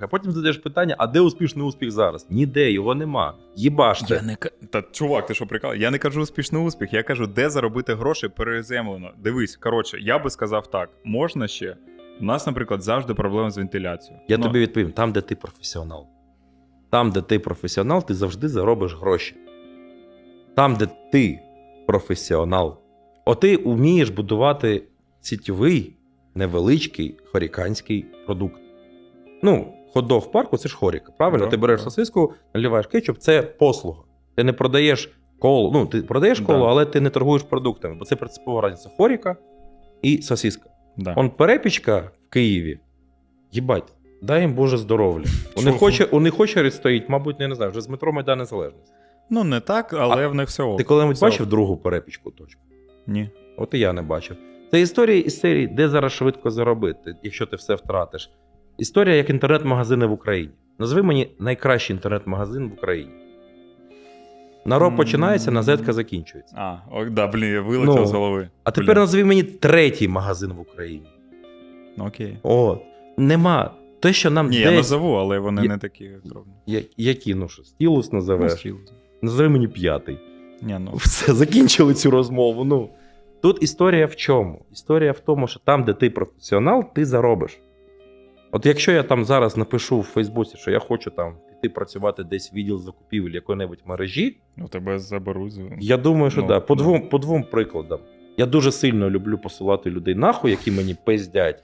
А потім задаєш питання: а де успішний успіх зараз? Ніде його нема. Їбаште. Я не Та чувак, ти що прикал? Я не кажу успішний успіх, я кажу, де заробити гроші переземлено. Дивись, коротше, я би сказав так: можна ще. У нас, наприклад, завжди проблеми з вентиляцією. Я Ну, тобі відповім: там, де ти професіонал. Там, де ти професіонал, ти завжди заробиш гроші. Там, де ти професіонал, от ти вмієш будувати сітєвий, невеличкий хоріканський продукт. Ну, хот-дог в парку це ж хоріка. Правильно? Да, ти береш да. сосиску, наливаєш кетчуп, це послуга. Ти не продаєш коло. Ну, ти продаєш коло, Да. але ти не торгуєш продуктами, бо це принципова разниця. Хоріка і сосиска. Да. Он перепічка в Києві. Їбать, дай їм Боже здоров'я. У них, хоче, у них стоїть, мабуть, я не знаю, вже з метро Майдан Незалежності. Ну, не так, але в них все ок. Ти коли-небудь бачив другу перепічку точку? Ні. От і я не бачив. Це історія із серії, де зараз швидко заробити, якщо ти все втратиш. Історія як інтернет-магазини в Україні. Назви мені найкращий інтернет-магазин в Україні. Народ М. починається, на зетка закінчується. А, ок, да, блін, вилетіло Ну, з голови. А Блін. тепер назви мені третій магазин в Україні. Ну, Окей. От. Нема. Те, що нам Ні, десь... я назову, але вони Є- не такі. Я- Які, ну що, стілус Ну, назовеш? Назови мені п'ятий. Ні, ну. Все, закінчили цю розмову. Ну. Тут історія в чому? Історія в тому, що там, де ти професіонал, ти заробиш. От якщо я там зараз напишу в Фейсбуці, що я хочу там піти працювати десь в відділ закупівель якої-небудь мережі, Ну, тебе заберуть. я думаю, що Ну, да. По ну. двом, по двом прикладам. Я дуже сильно люблю посилати людей нахуй, які мені пиздять.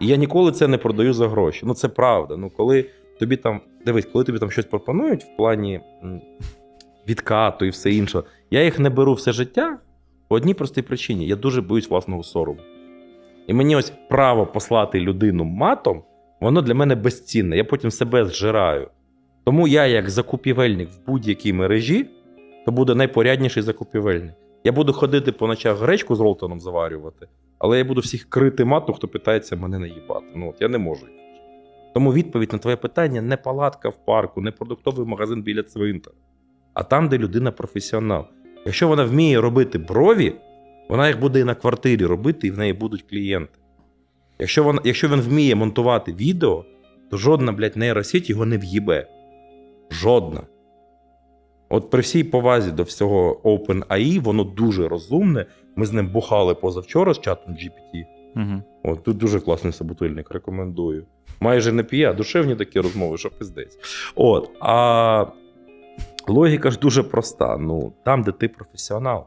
І я ніколи це не продаю за гроші. Ну це правда. Ну коли тобі там, дивись, коли тобі там щось пропонують в плані відкату і все інше, я їх не беру все життя по одній простій причині. Я дуже боюсь власного сорому. І мені ось право послати людину матом, воно для мене безцінне. Я потім себе зжираю. Тому я, як закупівельник в будь-якій мережі, то буде найпорядніший закупівельник. Я буду ходити по ночах гречку з Ролтоном заварювати, але я буду всіх крити матом, хто питається мене наїбати. Ну от я не можу. Тому відповідь на твоє питання не палатка в парку, не продуктовий магазин біля цвинтара, а там, де людина професіонал. Якщо вона вміє робити брові, вона їх буде і на квартирі робити, і в неї будуть клієнти. Якщо, вона, якщо він вміє монтувати відео, то жодна, блядь, нейросеть його не в'їбе. Жодна. От при всій повазі до всього OpenAI, воно дуже розумне. Ми з ним бухали позавчора з чатом GPT. Угу. От тут дуже класний собутильник, рекомендую. Майже не п'є, а душевні такі розмови, що пиздець. От. А логіка ж дуже проста. Ну, там, де ти професіонал.